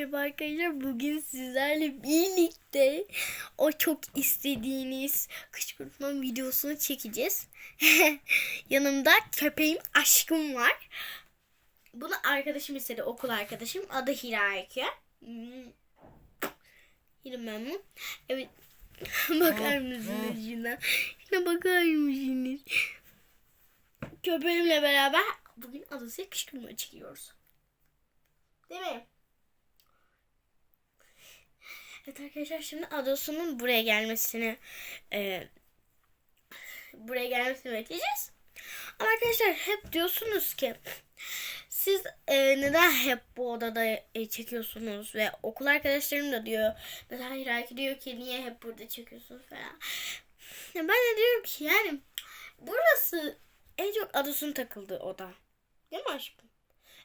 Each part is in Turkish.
Merhaba arkadaşlar. Bugün sizlerle birlikte o çok istediğiniz kışkırtma videosunu çekeceğiz. Yanımda köpeğim aşkım var. Bunu arkadaşım istedi. Okul arkadaşım. Adı Hirayke. Hmm. Hira memnun. Evet. bakar mısınız şuna? Şuna bakar mısınız? Köpeğimle beraber bugün adasıya kışkırtma çekiyoruz. Değil mi? Evet arkadaşlar şimdi Ados'un buraya gelmesini e, buraya gelmesini bekleyeceğiz. Ama arkadaşlar hep diyorsunuz ki siz e, neden hep bu odada e, çekiyorsunuz ve okul arkadaşlarım da diyor mesela Hiraki diyor ki niye hep burada çekiyorsunuz falan. Ya ben de diyorum ki yani burası en çok Ados'un takıldığı oda. Değil mi aşkım?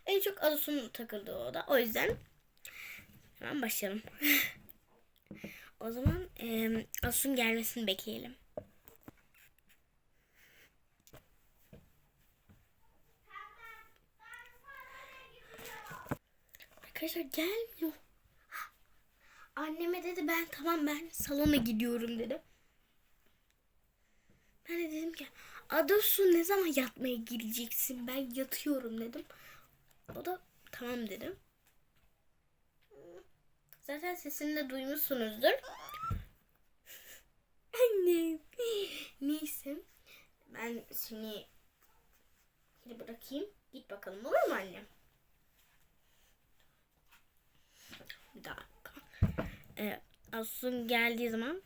En çok Ados'un takıldığı oda. O yüzden hemen başlayalım. o zaman e, Ados'un gelmesini bekleyelim. Arkadaşlar gelmiyor. Anneme dedi ben tamam ben salona gidiyorum dedi. Ben de dedim ki Adosu ne zaman yatmaya gireceksin? Ben yatıyorum dedim. O da tamam dedim. Zaten sesini de duymuşsunuzdur. Annem. Neyse. Ben seni Hadi bırakayım. Git bakalım olur mu annem? Bir dakika. Ee, Asun geldiği zaman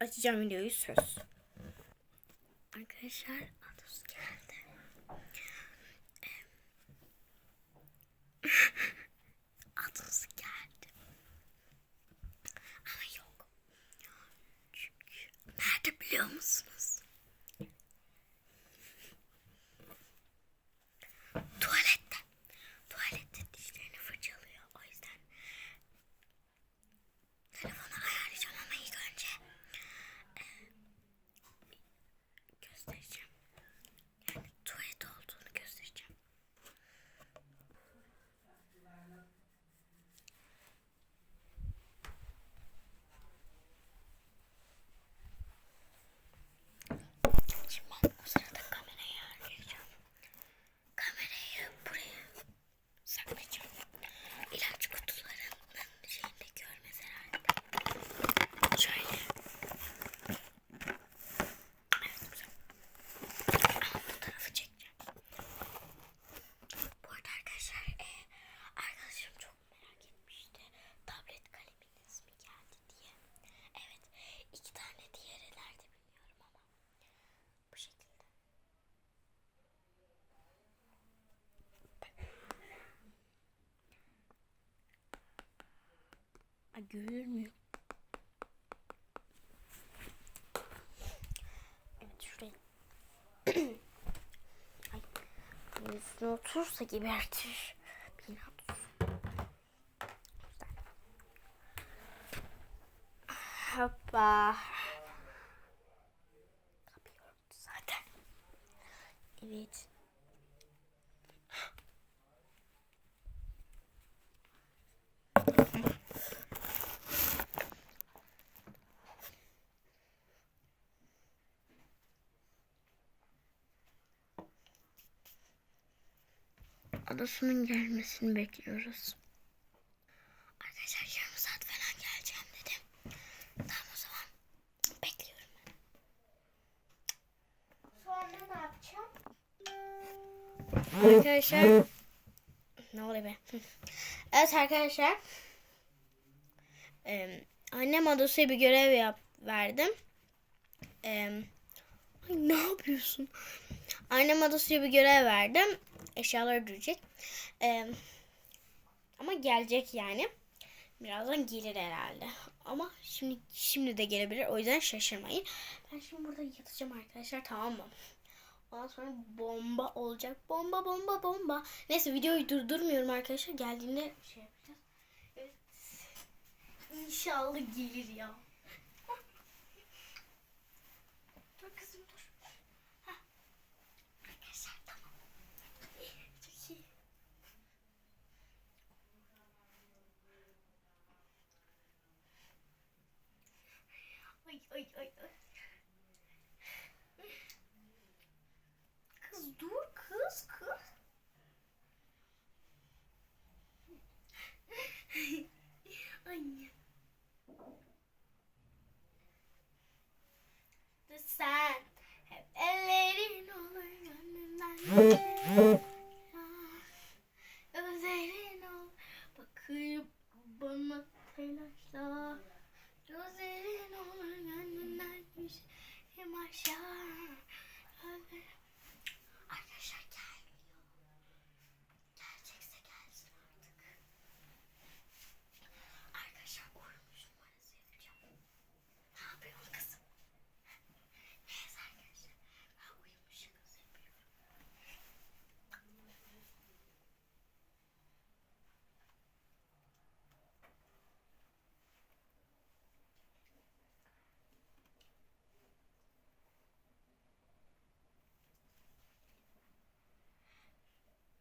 açacağım videoyu söz. Arkadaşlar Asus geldi. Asus geldi. films. Ay görülmüyor. Evet şuraya. Ay. bunun Üstüne oturursa gebertir. Bina. Hoppa. Zaten. Evet. Adasının gelmesini bekliyoruz. Arkadaşlar yarım saat falan geleceğim dedim. Tamam o zaman bekliyorum ben. Sonra ne yapacağım? Arkadaşlar ne oluyor be? Evet arkadaşlar. Ee, annem adasıya bir görev yap verdim. Ee, ay ne yapıyorsun? Annem adasıya bir görev verdim. Eşyaları dürecek. Ee, ama gelecek yani. Birazdan gelir herhalde. Ama şimdi şimdi de gelebilir. O yüzden şaşırmayın. Ben şimdi burada yatacağım arkadaşlar tamam mı? Ondan sonra bomba olacak. Bomba bomba bomba. Neyse videoyu durdurmuyorum arkadaşlar. Geldiğinde şey yapacağız. Evet. İnşallah gelir ya. Dur kızım dur. Hah. Arkadaşlar tamam. Çok iyi. Ay ay ay. Kız dur kız kız. Anne. Sen hep ellerin olur gönlümden. Gözlerin ol bakıp bana telaşla. Gözlerin olur gönlümden düşeyim aşağı. Gözlerim- Arkadaşlar gelmiyor. Gelecekse gelsin artık. Arkadaşlar uyumuş numarası yapacağım. Ne yapıyorsun kızım? Neyse arkadaşlar. Ben uyumuş kız yapıyorum.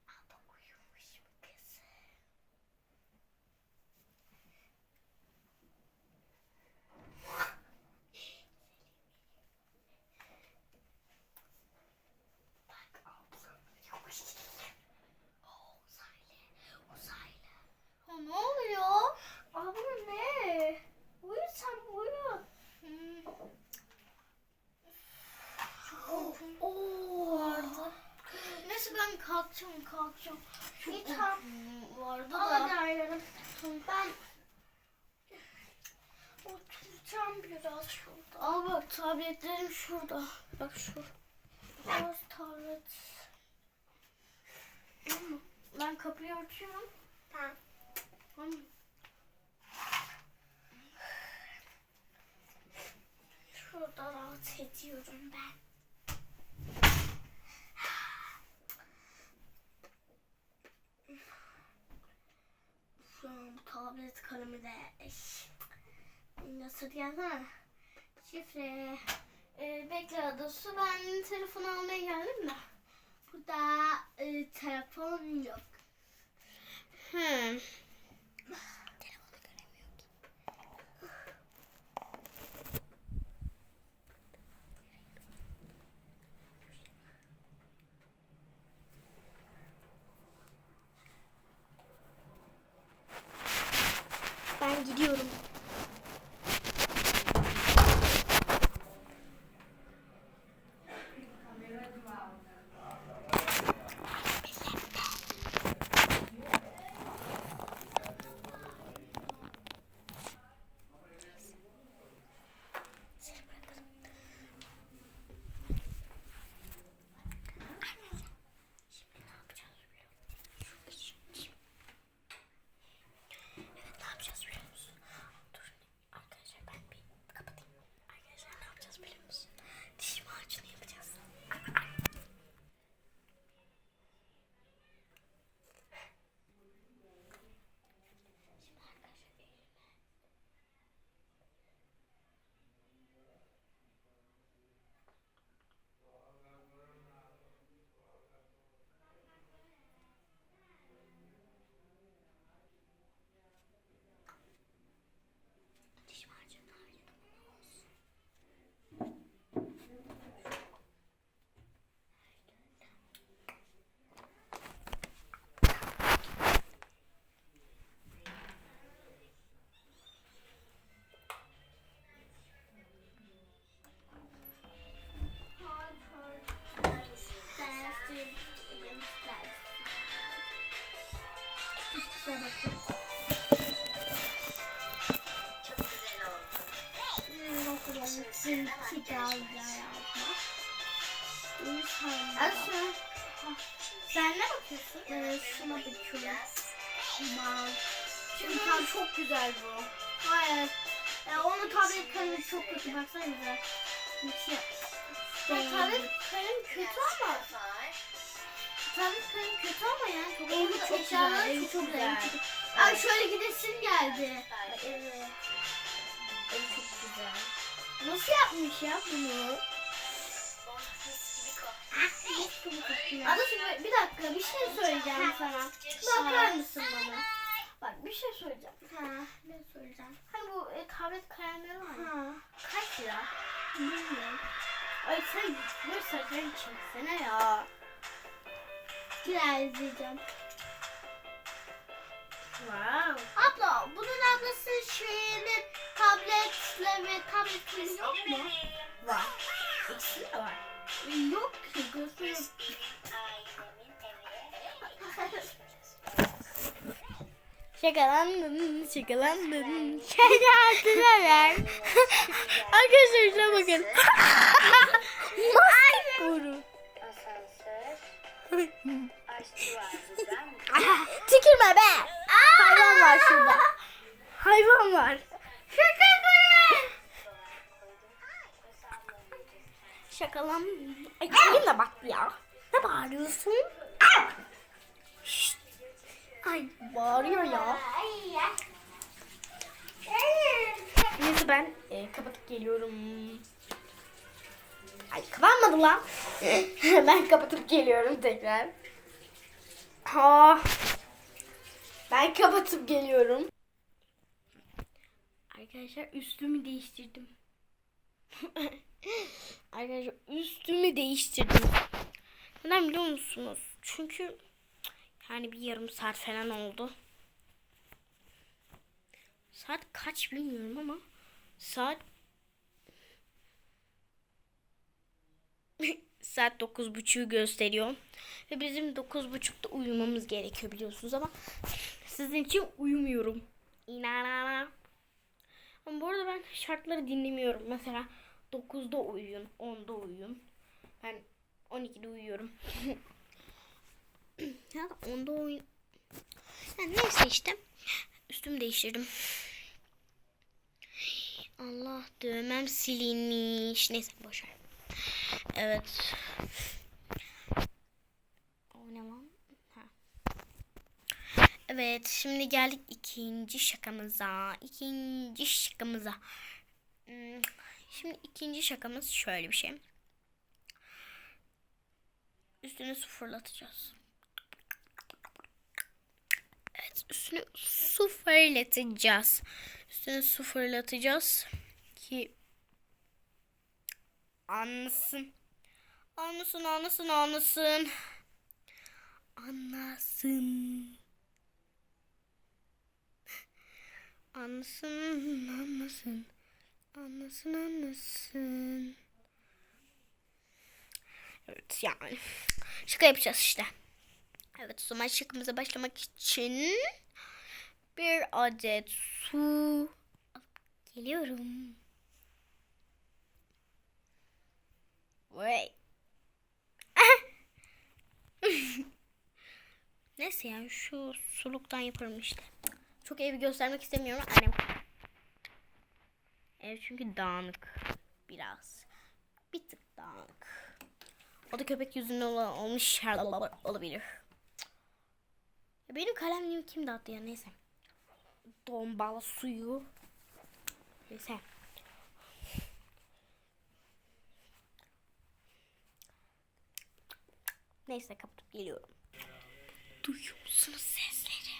Ama uyumuş mu kızım? Bak abla yok işte. O uzaylı, uzaylı. Ya ne oluyor? Abla ne? Uyu sen uyu. Hmm. Oo. Vardı. Neyse ben kalkacağım kalkacağım. Çok tamam. uykum vardı da. ayarım. Ben Oturacağım biraz şurada. al bak tabletlerim şurada. Bak şurada. Biraz tablet. Ben kapıyı açıyorum. Tamam. Tamam. Şurada rahat ediyorum ben. Şu an bu tablet kalemi de eş. Nasıl gelsene? Şifre. Ee, bekle adası. Ben telefon almaya geldim de. Burada e, telefon yok. Hmm. Mal. Çünkü tam çok güzel bu. Hayır. Ya onun tablet kalemi çok kötü baksanıza. Hiç ya. Ya tablet kalem kötü ama. Tablet kalem kötü ama yani çok Evi çok güzel. Evi çok güzel. Ay şöyle gidesin geldi. Evet. Evi çok güzel. Nasıl yapmış ya bunu? Ada bir dakika bir şey söyleyeceğim sana. Bakar mısın bana? Bak bir şey söyleyeceğim. Ha, ne söyleyeceğim? Hani bu e, tablet kalemleri var ya. Ha, Kaç lira? bilmiyorum. Ay sen böyle saçlarını çeksene ya. Güzel izleyeceğim. Wow. Abla, bunun ablası şeyinin tabletle ve tabletinin yok mu? Var. İkisi de var. Yok ki, göstereyim. Şakalandım, şakalandım. Şakalandılar. Arkadaşlar şuna bakın. Açtı vardı Tükürme be. Hayvan var şurada. Hayvan var. Şakalan. Ay elimle bak ya. Ne bağırıyorsun? Şşt. Ay bağırıyor ya. Neyse ben e, kapatıp geliyorum. Ay kapanmadı lan. ben kapatıp geliyorum tekrar. Ha. Ben kapatıp geliyorum. Arkadaşlar üstümü değiştirdim. Arkadaşlar üstümü değiştirdim. Neden biliyor musunuz? Çünkü yani bir yarım saat falan oldu. Saat kaç bilmiyorum ama saat saat dokuz buçuğu gösteriyor. Ve bizim dokuz buçukta uyumamız gerekiyor biliyorsunuz ama sizin için uyumuyorum. İnanana. Ama bu arada ben şartları dinlemiyorum. Mesela 9'da uyuyun, 10'da uyuyun. Ben 12'de uyuyorum. ya da 10'da uyuyun. Yani neyse işte. Üstümü değiştirdim. Allah dövmem silinmiş. Neyse boşver. Evet. O ne lan? Ha. Evet şimdi geldik ikinci şakamıza. İkinci şakamıza. Hmm, Şimdi ikinci şakamız şöyle bir şey. Üstüne su fırlatacağız. Evet üstüne su fırlatacağız. Üstüne su fırlatacağız ki anlasın. Anlasın, anlasın, anlasın. Anlasın. Anlasın, anlasın. Anlasın, anlasın. Evet yani. Şaka yapacağız işte. Evet o zaman şakamıza başlamak için bir adet su alıp geliyorum. Vay. Neyse yani şu suluktan yaparım işte. Çok evi göstermek istemiyorum. Annem. Ev çünkü dağınık. Biraz. Bir tık dağınık. O da köpek yüzünden ola- olmuş olabilir. Ya Benim kalemliğimi kim dağıttı ya neyse. Dombal suyu. Neyse. Neyse kapatıp geliyorum. Duyuyor musunuz sesleri?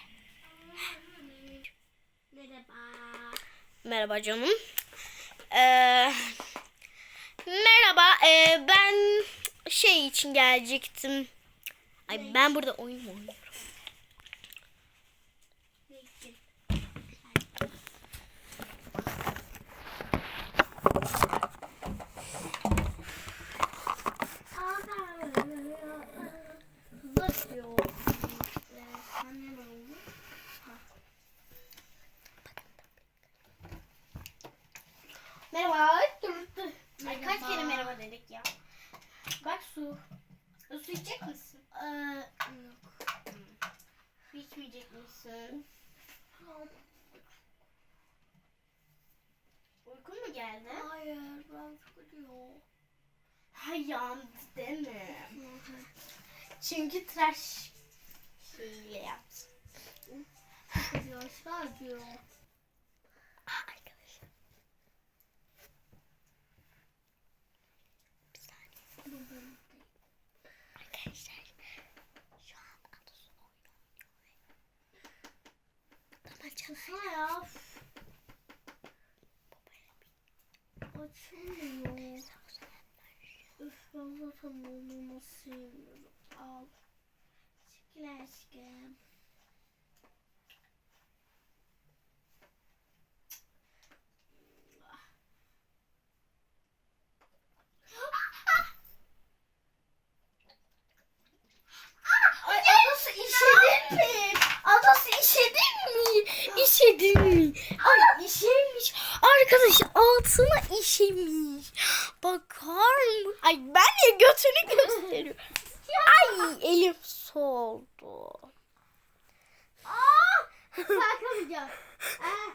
Merhaba. Merhaba canım. Merhaba. ee, ben şey için gelecektim. Ay ben burada oyun mu oynuyorum? Peki. Zırt diyor. Annem oldu. Merhaba. Ay kaç Merhaba. kere merhaba dedik ya. Bak su. Su içecek misin? Ee, yok. Su içmeyecek misin? Uykun mu geldi? Hayır ben sıkılıyor. Hayır değil mi? Çünkü tıraş şeyiyle yaptım. Yaşlar diyor. Aa, Ya. Açılmıyor. Üf ben zaten dondurma sevmiyorum. Al. Çekil aşkım. Ay işemiş. Arkadaş altına işemiş. Bakar mı? Ay ben de götünü gösteriyor. Ay elim soldu. Aa! Kalkamayacağım. Aa!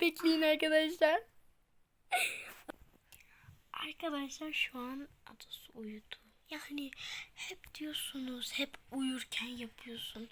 Bekleyin arkadaşlar. Arkadaşlar şu an Ados uyudu. Yani hep diyorsunuz, hep uyurken yapıyorsun.